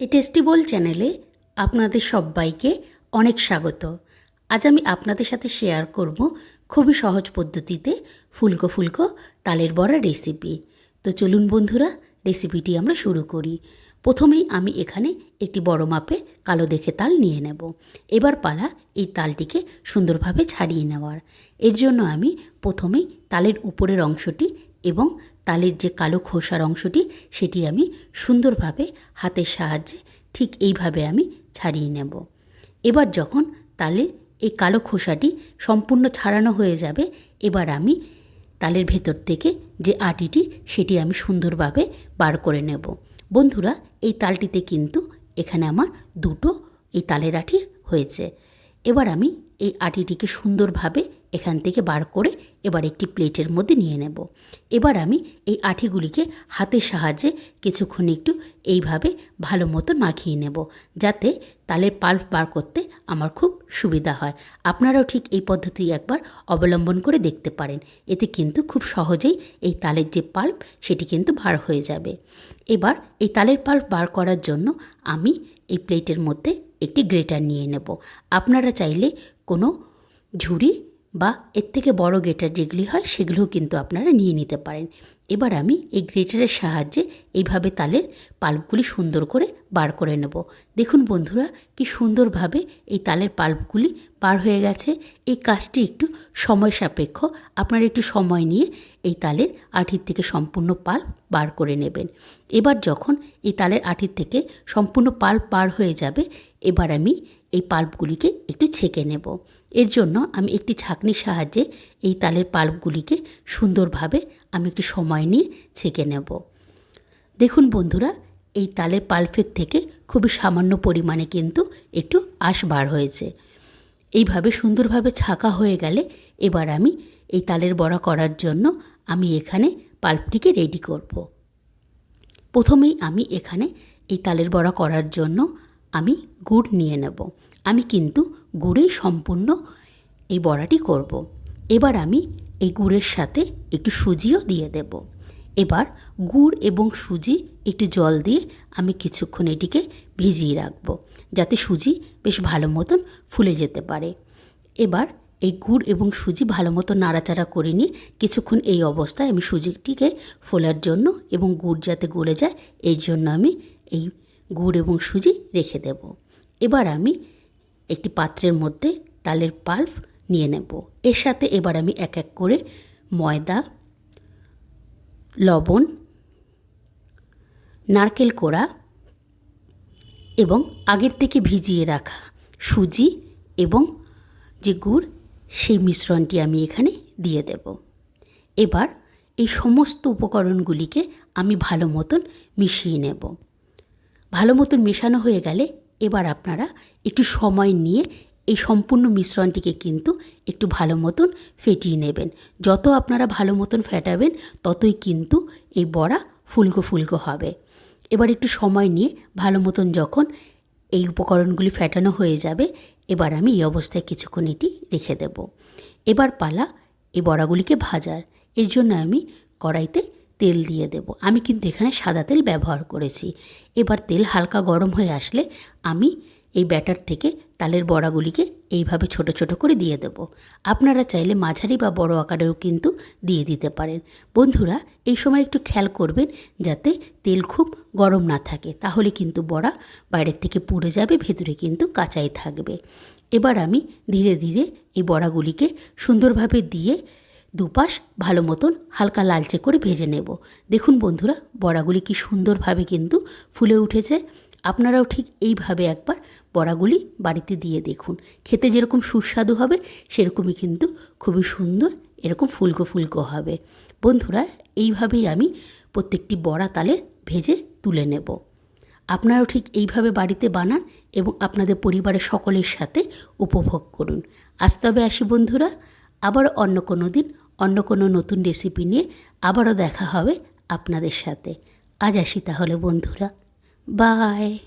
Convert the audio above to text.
এই টেস্টিবল চ্যানেলে আপনাদের সবাইকে অনেক স্বাগত। আজ আমি আপনাদের সাথে শেয়ার করব খুবই সহজ পদ্ধতিতে ফুলকো ফুলকো তালের বড়া রেসিপি। তো চলুন বন্ধুরা, রেসিপিটি আমরা শুরু করি। প্রথমেই আমি এখানে একটি বড় মাপের কালো দেখে তাল নিয়ে নেব। এবার পালা এই তালটিকে সুন্দরভাবে ছাড়িয়ে নেওয়ার। এর জন্য আমি প্রথমেই তালের উপরের অংশটি এবং তালের যে কালো খোসার অংশটি, সেটি আমি সুন্দরভাবে হাতের সাহায্যে ঠিক এইভাবে আমি ছাড়িয়ে নেব। এবার যখন তালের এই কালো খোসাটি সম্পূর্ণ ছাড়ানো হয়ে যাবে, এবার আমি তালের ভেতর থেকে যে আটিটি, সেটি আমি সুন্দরভাবে বার করে নেব। বন্ধুরা, এই তালটিতে কিন্তু এখানে আমার দুটো এই তালের আটি হয়েছে। এবার আমি এই আটিটিকে সুন্দরভাবে এখান থেকে বার করে এবার একটি প্লেটের মধ্যে নিয়ে নেব। এবার আমি এই আঠিগুলিকে হাতের সাহায্যে কিছুক্ষণ একটু এইভাবে ভালো মতো মাখিয়ে নেব, যাতে তালের পাল্প বার করতে আমার খুব সুবিধা হয়। আপনারাও ঠিক এই পদ্ধতি একবার অবলম্বন করে দেখতে পারেন। এতে কিন্তু খুব সহজেই এই তালের যে পাল্প, সেটি কিন্তু বার হয়ে যাবে। এবার এই তালের পাল্প বার করার জন্য আমি এই প্লেটের মধ্যে একটি গ্রেটার নিয়ে নেব। আপনারা চাইলে কোনো ঝুড়ি বা এর থেকে বড় গ্রেটার যেগুলি হয়, সেগুলোও কিন্তু আপনারা নিয়ে নিতে পারেন। এবার আমি এই গ্রেটারের সাহায্যে এইভাবে তালের পাল্পগুলি সুন্দর করে বার করে নেব। দেখুন বন্ধুরা, কি সুন্দরভাবে এই তালের পাল্পগুলি বার হয়ে গেছে। এই কাজটি একটু সময় সাপেক্ষ। আপনারা একটু সময় নিয়ে এই তালের আঠির থেকে সম্পূর্ণ পাল্প বার করে নেবেন। এবার যখন এই তালের আঠির থেকে সম্পূর্ণ পাল্প বার হয়ে যাবে, এবার আমি এই পাল্পগুলিকে একটু ছেঁকে নেব। এর জন্য আমি একটি ছাঁকনির সাহায্যে এই তালের পাল্পগুলিকে সুন্দরভাবে আমি একটু সময় নিয়ে ছেঁকে নেব। দেখুন বন্ধুরা, এই তালের পাল্পের থেকে খুবই সামান্য পরিমাণে কিন্তু একটু আঁশ বার হয়েছে। এইভাবে সুন্দরভাবে ছাকা হয়ে গেলে এবার আমি এই তালের বড়া করার জন্য আমি এখানে পাল্পটিকে রেডি করব। প্রথমেই আমি এখানে এই তালের বড়া করার জন্য আমি গুড় নিয়ে নেব। আমি কিন্তু গুড়েই সম্পূর্ণ এই বড়াটি করব। এবার আমি এই গুড়ের সাথে একটু সুজিও দিয়ে দেব। এবার গুড় এবং সুজি একটু জল দিয়ে আমি কিছুক্ষণ এটিকে ভিজিয়ে রাখব, যাতে সুজি বেশ ভালো মতন ফুলে যেতে পারে। এবার এই গুড় এবং সুজি ভালো মতো নাড়াচাড়া করে নিয়ে কিছুক্ষণ এই অবস্থায় আমি সুজিটিকে ফোলার জন্য এবং গুড় যাতে গলে যায় এই জন্য আমি এই গুড় এবং সুজি রেখে দেব। এবার আমি একটি পাত্রের মধ্যে তালের পাল্প নিয়ে নেব। এর সাথে এবার আমি এক এক করে ময়দা, লবণ, নারকেল কোড়া এবং আগের থেকে ভিজিয়ে রাখা সুজি এবং যে গুড়, সেই মিশ্রণটি আমি এখানে দিয়ে দেব। এবার এই সমস্ত উপকরণগুলিকে আমি ভালো মতন মিশিয়ে নেব। ভালো মতন মেশানো হয়ে গেলে এবার আপনারা একটু সময় নিয়ে এই সম্পূর্ণ মিশ্রণটিকে কিন্তু একটু ভালো মতন ফেটিয়ে নেবেন। যত আপনারা ভালো মতন ফেটাবেন, ততই কিন্তু এই বড়া ফুলকো ফুলকো হবে। এবার একটু সময় নিয়ে ভালো মতন যখন এই উপকরণগুলি ফেটানো হয়ে যাবে, এবার আমি এই অবস্থায় কিছুক্ষণ এটি রেখে দেব। এবার পালা এই বড়াগুলিকে ভাজার। এর জন্য আমি কড়াইতে তেল দিয়ে দেব। আমি কিন্তু এখানে সাদা তেল ব্যবহার করেছি। এবার তেল হালকা গরম হয়ে আসলে আমি এই ব্যাটার থেকে তালের বড়াগুলিকে এইভাবে ছোট ছোট করে দিয়ে দেব। আপনারা চাইলে মাঝারি বা বড় আকারেও কিন্তু দিয়ে দিতে পারেন। বন্ধুরা, এই সময় একটু খেয়াল করবেন যাতে তেল খুব গরম না থাকে, তাহলে কিন্তু বড়া বাইরের থেকে পুড়ে যাবে, ভেতরে কিন্তু কাঁচাই থাকবে। এবার আমি ধীরে ধীরে এই বড়াগুলিকে সুন্দরভাবে দিয়ে দুপাশ ভালো মতন হালকা লালচে করে ভেজে নেব। দেখুন বন্ধুরা, বড়াগুলি কি সুন্দরভাবে কিন্তু ফুলে উঠেছে। আপনারাও ঠিক এইভাবে একবার বড়াগুলি বাড়িতে দিয়ে দেখুন। খেতে যেরকম সুস্বাদু হবে, সেরকমই কিন্তু খুবই সুন্দর এরকম ফুলকো ফুলকো হবে। বন্ধুরা, এইভাবেই আমি প্রত্যেকটি বড়া তালের ভেজে তুলে নেব। আপনারাও ঠিক এইভাবে বাড়িতে বানান এবং আপনাদের পরিবারের সকলের সাথে উপভোগ করুন। আজ তবে আসি বন্ধুরা, আবার অন্য কোনো দিন অন্য কোনো নতুন রেসিপি নিয়ে আবারও দেখা হবে আপনাদের সাথে। আজ আসি তাহলে বন্ধুরা। বাই